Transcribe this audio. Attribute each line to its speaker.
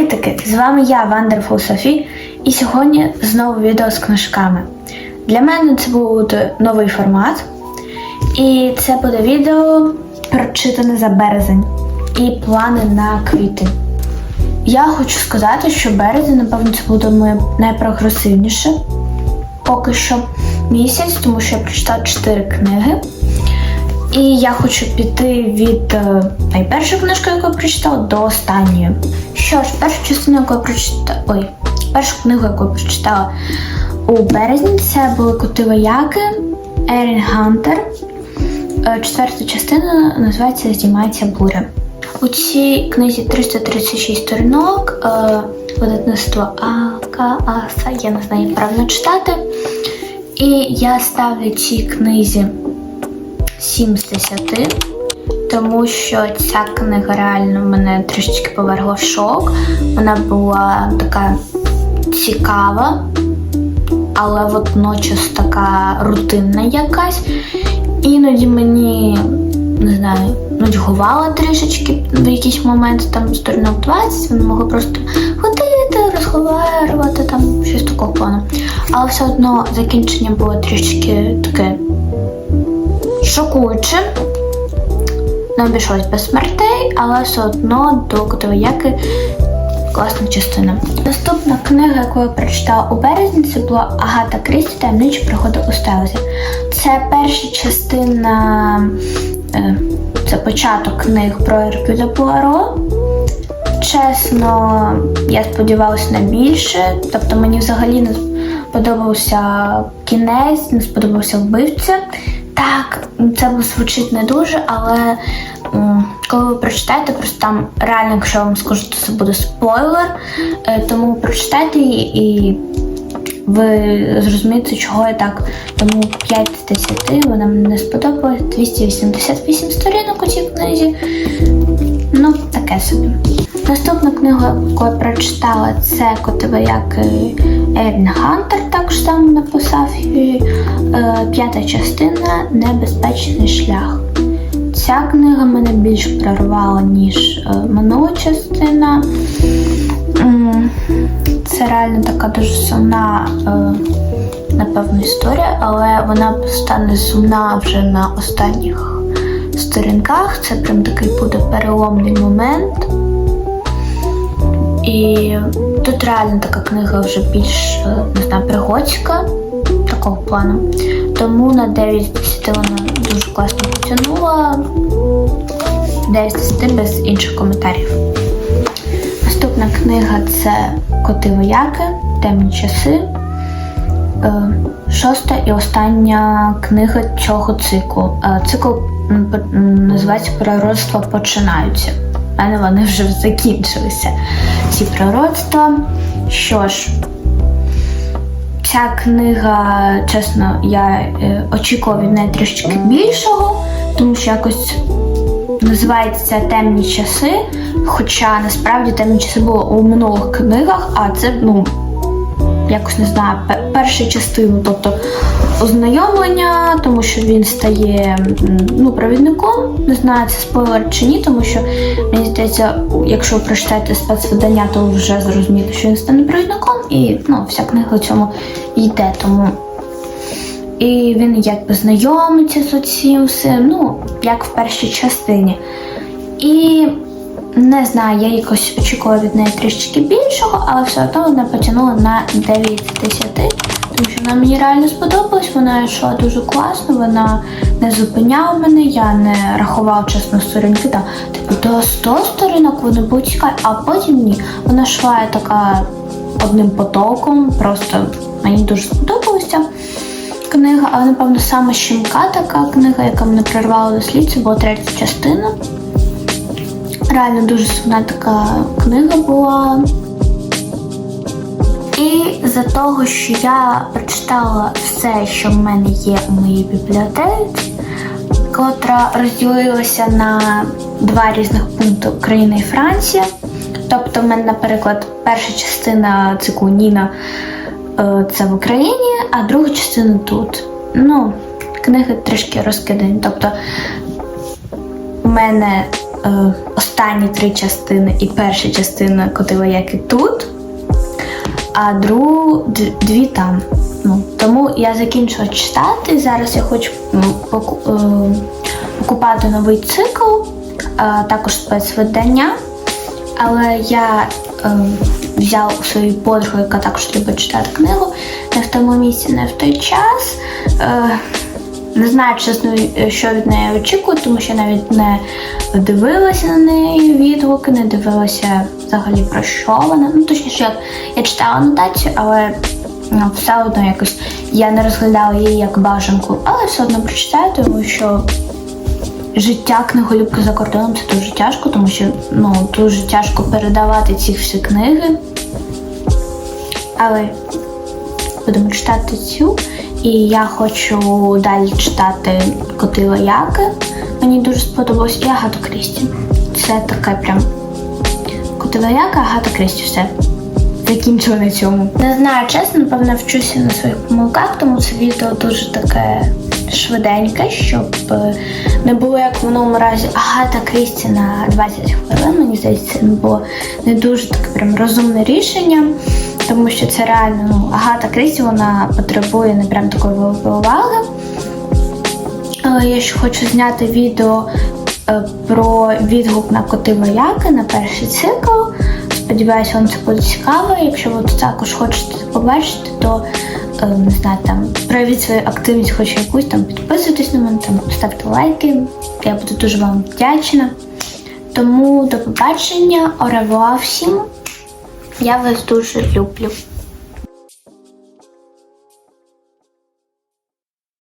Speaker 1: Привітики! З вами я, Wonderful Софі, і сьогодні знову відео з книжками. Для мене це буде новий формат, і це буде відео прочитане за березень і плани на квітень. Я хочу сказати, що березень, напевно, це буде моє найпрогресивніше поки що місяць, тому що я прочитала 4 книги. І я хочу піти від е, найпершої книжки, яку я прочитала, до останньої. Що ж, першу частину, яку я прочитала. Ой, першу книгу, яку я прочитала у березні, це були коти вояки Ерін Гантер. Е, Четверта частина називається Здіймається буря. У цій книзі 336 сторінок, е, видавництво АКАСа, я не знаю, як правильно читати. І я ставлю цій книзі 7 з 10, тому що ця книга реально мене трішечки повергла в шок. Вона була така цікава, але водночас така рутинна якась. Іноді мені, не знаю, нудьгувала трішечки в якийсь момент, там сторінок 20, вона могла просто ходити, розговарювати, там щось такого плану. Але все одно закінчення було трішечки таке шокуюче. Не обійшлось без смертей, але все одно до Котовояки класна частина. Наступна книга, яку я прочитала у березні, це була Агата Крісті таємничі пригоди у Стелзі. Це перша частина, е, це початок книг про Еркюля Пуаро. Чесно, я сподівалася на більше. Тобто мені взагалі не сподобався кінець, не сподобався вбивця. Так, це звучить не дуже, але коли ви прочитаєте, просто там реально, якщо я вам скажу, то це буде спойлер. Е, Тому прочитайте її і ви зрозумієте, чого я так. Тому 5 з 10 вона мені не сподобалась. 288 сторінок у цій книзі. Ну, таке собі. Наступна книга, яку я прочитала, це Котовояки Ерін Гантер, також сам написав. Е, П'ята частина Небезпечний шлях. Ця книга мене більш прорвала, ніж е, минула частина. Це реально така дуже сумна, е, напевно, історія, але вона стане сумна вже на останніх сторінках. Це прям такий буде переломний момент. І тут реально така книга вже більш е, не знаю, пригодська такого плану. Тому на 9 з 10 вона дуже класно потягнула. 9 з 10 без інших коментарів. Наступна книга це Коти вояки, темні часи. Е, Шоста і остання книга цього циклу. Е, Цикл називається Пророцтва починаються. У мене вони вже закінчилися. Ці пророцтва. Що ж, ця книга, чесно, я очікував від неї трішечки більшого, тому що якось називається Темні часи. Хоча насправді темні часи було у минулих книгах, а це, ну, якось не знаю, пе- перша частина, тобто ознайомлення, тому що він стає ну, провідником. Не знаю, це спойлер чи ні, тому що мені здається, якщо ви прочитаєте спецвидання, то вже зрозумієте, що він стане провідником, і ну, вся книга в цьому йде. Тому і він якби знайомиться з цим всім, ну, як в першій частині. І не знаю, я якось очікувала від неї трішечки більшого, але все одно вона потягнула на 9 з 10, тому що вона мені реально сподобалась, вона йшла дуже класно, вона не зупиняла мене, я не рахувала чесно сторінки, там, типу до 100 сторінок вони були цікаві, а потім ні. Вона йшла така одним потоком, просто мені дуже сподобалося книга, але напевно саме щемка така книга, яка мене прервала до слід, це була третя частина. Реально дуже сумна така книга була. І за того, що я прочитала все, що в мене є у моїй бібліотеці, котра розділилася на два різних пункти Україна і Франція. Тобто, в мене, наприклад, перша частина циклу Ніна е, це в Україні, а друга частина тут. Ну, книги трішки розкидані. Тобто, у мене е, останні три частини і перша частина котила як і тут, а другу дві там. Ну, тому я закінчила читати. Зараз я хочу е, покупати новий цикл, а також спецвидання. Але я е, взяла у своїй подруги, яка також любить читати книгу, не в тому місці, не в той час. Е, не знаю, чесно, що від неї очікую, тому що навіть не дивилася на неї відгуки, не дивилася взагалі про що вона. Ну, точніше, як я читала анотацію, але ну, все одно якось я не розглядала її як бажанку, але все одно прочитаю, тому що життя книголюбки за кордоном це дуже тяжко, тому що ну, дуже тяжко передавати ці всі книги. Але будемо читати цю. І я хочу далі читати Коти Лояки. Мені дуже сподобалось і Агату Крісті. Це таке прям Коти Лояка, Агата Крісті, все. Закінчила на цьому. Не знаю, чесно, напевно, вчуся на своїх помилках, тому це відео дуже таке швиденьке, щоб е, не було як в минулому разі Агата Крісті на 20 хвилин. Мені здається, це було не дуже таке прям розумне рішення, тому що це реально ну, Агата Крісті вона потребує не прям такої великої уваги. Але я ще хочу зняти відео е, про відгук на коти вояки на перший цикл. Сподіваюся, вам це буде цікаво. Якщо ви також хочете побачити, то е, не знаю, там проявіть свою активність, хоч якусь там підписуйтесь на мене, там ставте лайки. Я буду дуже вам вдячна. Тому до побачення, оревуа всім. Я вас дуже люблю.